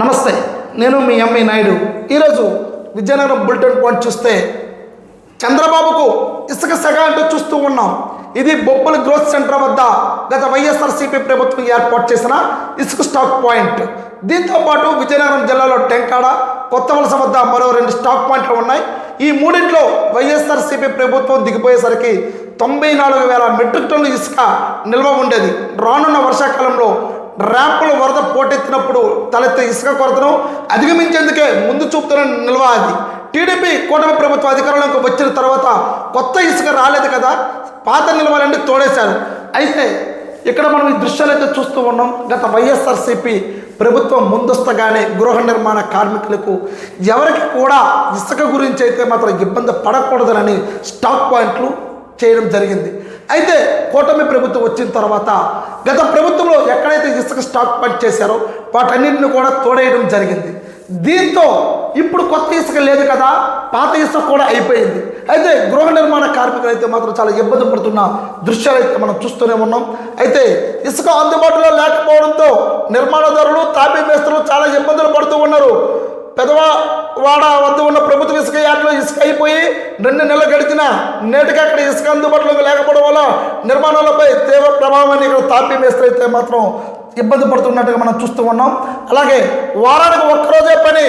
నమస్తే నేను మీ ఎంఈ నాయుడు. ఈరోజు విజయనగరం బులెటిన్ పాయింట్ చూస్తే చంద్రబాబుకు ఇసుక సగ అంటూ చూస్తూ ఉన్నాం. ఇది బొబ్బుల గ్రోత్ సెంటర్ వద్ద గత వైఎస్ఆర్సీపీ ప్రభుత్వం ఏర్పాటు చేసిన ఇసుక స్టాక్ పాయింట్. దీంతో పాటు విజయనగరం జిల్లాలో టెంకాడ కొత్త వలస వద్ద మరో రెండు స్టాక్ పాయింట్లు ఉన్నాయి. ఈ మూడింట్లో వైఎస్ఆర్సీపీ ప్రభుత్వం దిగిపోయేసరికి తొంభై నాలుగు వేల మెట్రిక్ టన్నుల ఇసుక నిల్వ ఉండేది. రానున్న వర్షాకాలంలో ర్యాంపులు వరద పోటెత్తినప్పుడు తలెత్తే ఇసుక కొరతను అధిగమించేందుకే ముందు చూపుతున్న నిల్వ అది టీడీపీ కూటమి ప్రభుత్వ అధికారంలోకి వచ్చిన తర్వాత కొత్త ఇసుక రాలేదు కదా పాత నిల్వలన్నీ తోడేశారు. అయితే ఇక్కడ మనం ఈ దృశ్యాలు అయితే చూస్తూ ఉన్నాం. గత వైఎస్ఆర్సీపీ ప్రభుత్వం ముందస్తుగానే గృహ నిర్మాణ కార్మికులకు ఎవరికి కూడా ఇసుక గురించి అయితే మాత్రం ఇబ్బంది పడకూడదనని స్టాక్ పాయింట్లు చేయడం జరిగింది. అయితే కూటమి ప్రభుత్వం వచ్చిన తర్వాత గత ప్రభుత్వంలో ఎక్కడైతే ఇసుక స్టాక్ పాయింట్ చేశారో వాటన్నింటిని కూడా తోడేయడం జరిగింది. దీంతో ఇప్పుడు కొత్త ఇసుక లేదు కదా పాత ఇసుక కూడా అయిపోయింది. అయితే గృహ నిర్మాణ కార్మికులు అయితే మాత్రం చాలా ఇబ్బంది పడుతున్న దృశ్యాలు అయితే మనం చూస్తూనే ఉన్నాం. అయితే ఇసుక అందుబాటులో లేకపోవడంతో నిర్మాణదారులు తాపీ మేస్త్రులు చాలా ఇబ్బందులు పడుతూ ఉన్నారు. పెదవాడ వద్ద ఉన్న ప్రభుత్వ ఇసుక యార్డులో ఇసుక అయిపోయి రెండు నెలలు గడిచిన నేటికి అక్కడ ఇసుక అందుబాటులో లేకపోవడం వల్ల నిర్మాణాలపై తీవ్ర ప్రభావాన్ని ఇక్కడ తాపీ మేస్త్రి మాత్రం ఇబ్బంది పడుతున్నట్టుగా మనం చూస్తూ ఉన్నాం. అలాగే వారానికి ఒక్కరోజే పని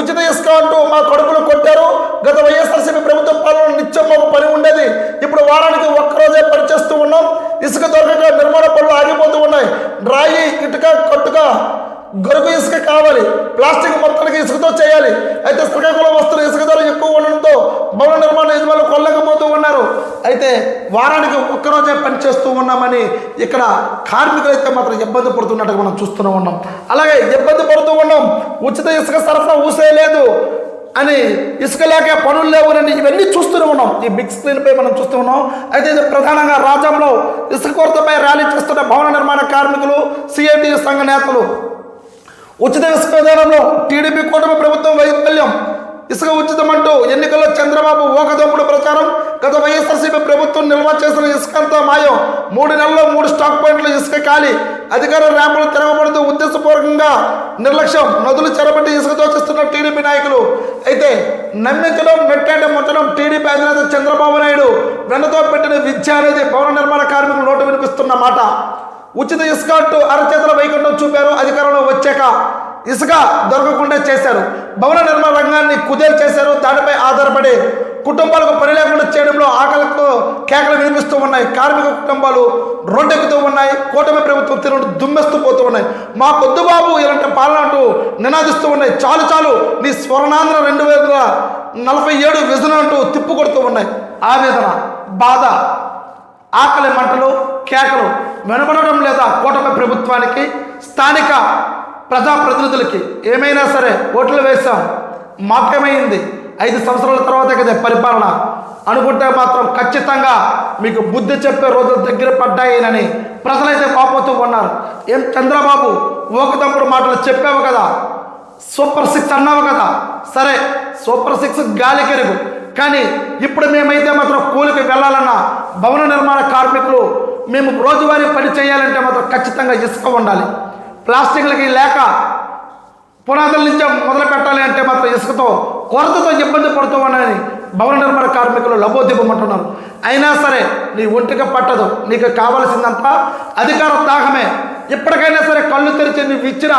ఉచిత ఇసుక అంటూ మా కడుపులు కొట్టారు. గత వైఎస్ఆర్సీపీ ప్రభుత్వ పాలన నిత్యం ఒక పని ఉండేది. ఇప్పుడు వారానికి ఒక్కరోజే పని చేస్తూ ఉన్నాం. ఇసుక దొరకక నిర్మాణ పనులు ఆగిపోతూ ఉన్నాయి. రాయి ఇటుక కట్టుక గొరుగు ఇసుక కావాలి. ప్లాస్టిక్ మొత్తానికి ఇసుకతో చేయాలి. అయితే శ్రీకాకుళం వస్తున్న ఇసుక ధర ఎక్కువ ఉండడంతో భవన నిర్మాణ యజమానులు కొల్లకపోతూ ఉన్నారు. అయితే వారానికి ఒక్కరోజే పనిచేస్తూ ఉన్నామని ఇక్కడ కార్మికులు అయితే మాత్రం ఇబ్బంది పడుతున్నట్టుగా మనం చూస్తూనే ఉన్నాం. అలాగే ఇబ్బంది పడుతూ ఉన్నాం. ఉచిత ఇసుక సరఫరా ఊసే లేదు అని ఇసుక లేక పనులు లేవునని ఇవన్నీ చూస్తూనే ఉన్నాం. ఈ బిగ్ స్క్రీన్పై మనం చూస్తూ ఉన్నాం. అయితే ఇది ప్రధానంగా రాజ్యంలో ఇసుక కొరతపై ర్యాలీ చేస్తున్న భవన నిర్మాణ కార్మికులు సిఐటి సంఘ నేతలు ఉచిత ఇసుక విధానంలో టీడీపీ కూటమి ప్రభుత్వం వైఫల్యం. ఇసుక ఉచితం అంటూ ఎన్నికల్లో చంద్రబాబు ఓకదమ్ముడు ప్రచారం. గత వైఎస్ఆర్సీపీ ప్రభుత్వం నిల్వ చేసిన ఇసుకంతా మాయం. మూడు నెలల్లో మూడు స్టాక్ పాయింట్లు ఇసుక ఖాళీ. అధికార ర్యాంపులు తిరగబడుతూ ఉద్దేశపూర్వకంగా నిర్లక్ష్యం. నదులు చెరబట్టి ఇసుక దోచిస్తున్న టీడీపీ నాయకులు. అయితే నమ్మించడం మెట్టేట ముట్టడం టీడీపీ అధినేత చంద్రబాబు నాయుడు. వెన్నతో పెట్టిన విద్య అనేది భవన నిర్మాణ కార్మికులు నోటు వినిపిస్తున్న మాట. ఉచిత ఇసుక అంటూ అరచేతుల వైకుంఠం చూపారు అధికారంలో లేక ఇసుక దొరకకుండా చేశారు. భవన నిర్మాణ రంగాన్ని కుదేలు చేశారు. దానిపై ఆధారపడి కుటుంబాలకు పని లేకుండా చేయడంలో ఆకలితో కేకలు వినిపిస్తూ ఉన్నాయి. కార్మిక కుటుంబాలు రోడ్డెక్కుతూ ఉన్నాయి. కూటమి ప్రభుత్వం తిరుగు దుమ్మెస్తూ పోతూ ఉన్నాయి. మా పొద్దుబాబు ఇలాంటి పాలన అంటూ నినాదిస్తూ ఉన్నాయి. చాలు చాలు నీ స్వర్ణాంధ్ర రెండు వేల నలభై ఏడు విజన అంటూ తిప్పు కొడుతూ ఉన్నాయి. ఆవేదన బాధ ఆకలి మంటలు కేకలు వెనబడడం లేదా కూటమి ప్రభుత్వానికి స్థానిక ప్రజాప్రతినిధులకి ఏమైనా సరే ఓట్లు వేశాం మాకేమైంది ఐదు సంవత్సరాల తర్వాత కదా పరిపాలన. అనుకుంటే మాత్రం ఖచ్చితంగా మీకు బుద్ధి చెప్పే రోజులు దగ్గర పడ్డాయేనని ప్రజలైతే పాపోతూ ఉన్నారు. ఏం చంద్రబాబు ఓకతమ్ముడు మాటలు చెప్పావు కదా? సూపర్ సిక్స్ అన్నావు కదా? సరే సూపర్ సిక్స్ గాలి కెరుగు. కానీ ఇప్పుడు మేమైతే మాత్రం కూలికి వెళ్ళాలన్నా భవన నిర్మాణ కార్మికులు మేము రోజువారీ పని చేయాలంటే మాత్రం ఖచ్చితంగా ఇసుక ఉండాలి. ప్లాస్టిక్లకి లేక పునాదుల నుంచే మొదలు పెట్టాలి అంటే మాత్రం ఇసుకతో కొరతతో ఇబ్బంది పడుతూ ఉన్నాయని భవన నిర్మాణ కార్మికులు లబోదిబ్బమంటున్నారు. అయినా సరే నీ ఒంటికి పట్టదు. నీకు కావలసిందంతా అధికార దాహమే ఇప్పటికైనా సరే కళ్ళు తెరిచి నువ్వు ఇచ్చిన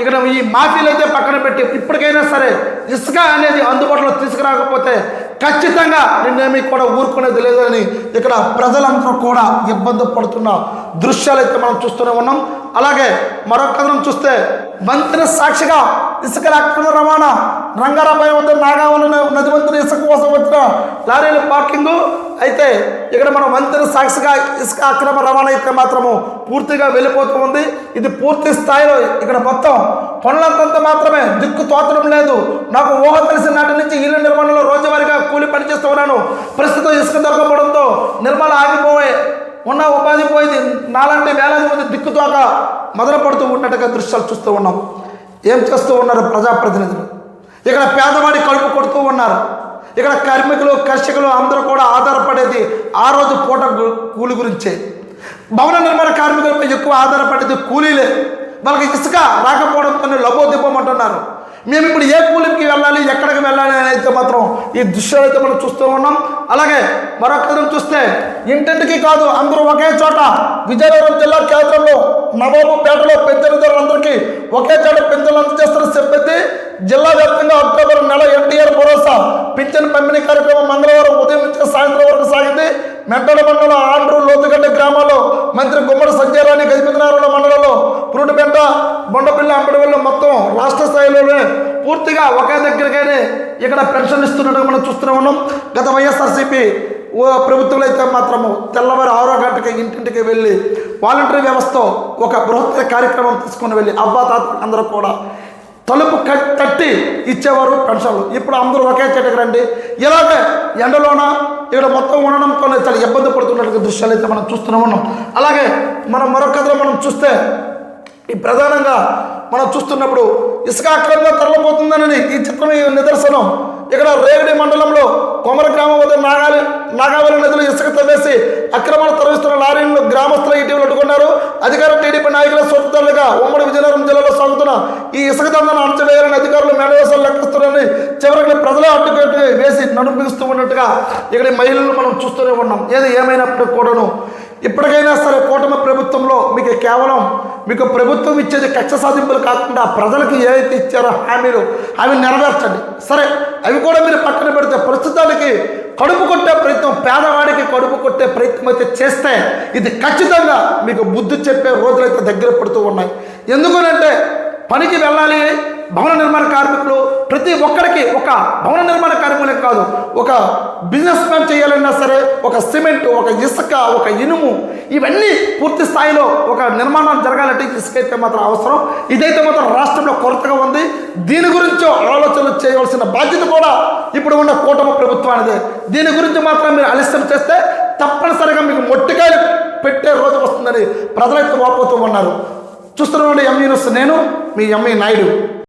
ఇక నువ్వు ఈ మాఫీలు అయితే పక్కన పెట్టి ఇప్పటికైనా సరే ఇసుక అనేది అందుబాటులో తీసుకురాకపోతే ఖచ్చితంగా నిన్నేమీ కూడా ఊరుకునేది లేదని ఇక్కడ ప్రజలందరూ కూడా ఇబ్బంది పడుతున్న దృశ్యాలు అయితే మనం చూస్తూనే ఉన్నాం. అలాగే మరొక కథనం చూస్తే మంత్రి సాక్షిగా ఇసుక అక్రమ రవాణా రంగారాబాయి వద్ద నాగావళి నది వంతున ఇసుక కోసం వచ్చిన లారీల పార్కింగ్. అయితే ఇక్కడ మన మంత్రి సాక్షిగా ఇసుక అక్రమ రవాణా అయితే మాత్రము పూర్తిగా వెళ్ళిపోతూ ఉంది. ఇది పూర్తి స్థాయిలో ఇక్కడ మొత్తం పనులంతంత మాత్రమే దిక్కు తోచడం లేదు. నాకు ఊహ తెలిసి నాటి నుంచి ఇళ్ళ నిర్మాణంలో రోజువారీగా కూలి ఉన్నాను ప్రస్తుతం ఇసుక దొరకపోవడంతో నిర్మల ఆగిపోయే ఉన్న ఉపాధి పోయింది నాలాంటి వేలాది మంది దిక్కుతోక మొదలు పడుతూ ఉన్నట్టుగా దృశ్యాలు చూస్తూ ఉన్నాం. ఏం చేస్తూ ఉన్నారు ప్రజాప్రతినిధులు? ఇక్కడ పేదవాడి కడుపు కొడుతూ ఉన్నారు. ఇక్కడ కార్మికులు కర్షకులు అందరూ కూడా ఆధారపడేది ఆ రోజు పూట కూలి గురించే. భవన నిర్మాణ కార్మికులపై ఎక్కువ ఆధారపడేది కూలీలే. వాళ్ళకి ఇసుక రాకపోవడంతో లబోదిబ్బమంటున్నారు. చేస్తున్నారు మేము ఇప్పుడు ఏ అయితే మాత్రం ఈ దృశ్యాలు అయితే మనం చూస్తూ ఉన్నాం. అలాగే మరొక చూస్తే ఇంటింటికి కాదు అందరూ ఒకే చోట విజయనగరం జిల్లా కేంద్రంలో నవాబుపేటలో పెంచనిదారులందరికీ ఒకే చోట పింఛన్లు అందజేస్తున్న సిబ్బంది జిల్లా వ్యాప్తంగా అక్టోబర్ నెల ఎన్టీఆర్ భరోసా పింఛన్ పంపిణీ కార్యక్రమం మంగళవారం ఉదయం నుంచి సాయంత్రం వరకు సాగింది. మెట్టడ మండలం ఆండ్రు లోతుగడ్డ గ్రామాల్లో మంత్రి గుమ్మడి సంజయరాణి గజపతినారాయణ మండలంలో పురుటిపెంట బొండపిల్ల అంబడివెల్లి మొత్తం రాష్ట్ర స్థాయిలోనే పూర్తిగా ఒకే దగ్గరికైనా ఇక్కడ పెన్షన్ ఇస్తున్నట్టు మనం చూస్తూనే ఉన్నాం. గత వైఎస్ఆర్సీపీ ఓ ప్రభుత్వంలో అయితే మాత్రము తెల్లవారు ఆరో గంటకి ఇంటింటికి వెళ్ళి వాలంటరీ వ్యవస్థ ఒక బృహత్తర కార్యక్రమం తీసుకుని వెళ్ళి అబ్బా తాత అందరూ కూడా తలుపు తట్టి ఇచ్చేవారు పెన్షన్లు. ఇప్పుడు అందరూ ఒకే చెట్టుకు రండి. ఇలాగే ఎండలోన ఇక్కడ మొత్తం ఉండడంతో చాలా ఇబ్బంది పడుతున్నటువంటి దృశ్యాలు అయితే మనం చూస్తూనే ఉన్నాం. అలాగే మనం మరొక కథలో మనం చూస్తే ఈ ప్రధానంగా మనం చూస్తున్నప్పుడు ఇసుక అక్రమంగా తరలిపోతుందని ఈ చిత్రం ఈ నిదర్శనం. ఇక్కడ రేగడి మండలంలో కొమర గ్రామం వద్ద నాగాలి నాగావళి నదిలో ఇసుక తవ్వేసి అక్రమాలు తరలిస్తున్న లారీలను గ్రామస్తులు ఇటీవల అడ్డుకున్నారు. అధికార టీడీపీ నాయకుల సొంతదారులుగా ఉమ్మడి విజయనగరం జిల్లాలో సాగుతున్న ఈ ఇసుక దందాన్ని అణచివేయాలని అధికారులు మేనవేశాలు లెక్కిస్తున్నారని చివరికి ప్రజలే అడ్డుకట్టి వేసి నడిపిస్తూ ఉన్నట్టుగా ఇక్కడ మహిళలను మహిళలు మనం చూస్తూనే ఉన్నాం. ఏది ఏమైనప్పటికీ కూడాను ఇప్పటికైనా సరే కూటమి ప్రభుత్వంలో మీకు కేవలం మీకు ప్రభుత్వం ఇచ్చేది కక్ష సాధింపులు కాకుండా ప్రజలకు ఏదైతే ఇచ్చారో హామీలు అవి నెరవేర్చండి. సరే అవి కూడా మీరు పక్కన పెడితే ప్రస్తుతానికి కడుపు కొట్టే ప్రయత్నం పేదవాడికి కడుపు కొట్టే ప్రయత్నం అయితే చేస్తే ఇది ఖచ్చితంగా మీకు బుద్ధి చెప్పే రోజులైతే దగ్గర పడుతూ ఉన్నాయి. ఎందుకనంటే పనికి వెళ్ళాలి. భవన నిర్మాణ కార్మికులు ప్రతి ఒక్కరికి ఒక భవన నిర్మాణ కార్మికులే కాదు ఒక బిజినెస్ మ్యాన్ చేయాలన్నా సరే ఒక సిమెంట్ ఒక ఇసుక ఒక ఇనుము ఇవన్నీ పూర్తి స్థాయిలో ఒక నిర్మాణం జరగాలంటే ఇసుక అయితే మాత్రం అవసరం. ఇదైతే మాత్రం రాష్ట్రంలో కొరతగా ఉంది. దీని గురించి ఆలోచనలు చేయవలసిన బాధ్యత కూడా ఇప్పుడు ఉన్న కూటమి ప్రభుత్వానిది. దీని గురించి మాత్రం మీరు ఆలస్యం చేస్తే తప్పనిసరిగా మీకు మొట్టికాయలు పెట్టే రోజు వస్తుందని ప్రజలైతే వాపోతూ ఉన్నారు. చూస్తున్నామండి ఎంఈ నేను మీ ఎంఈ నాయుడు.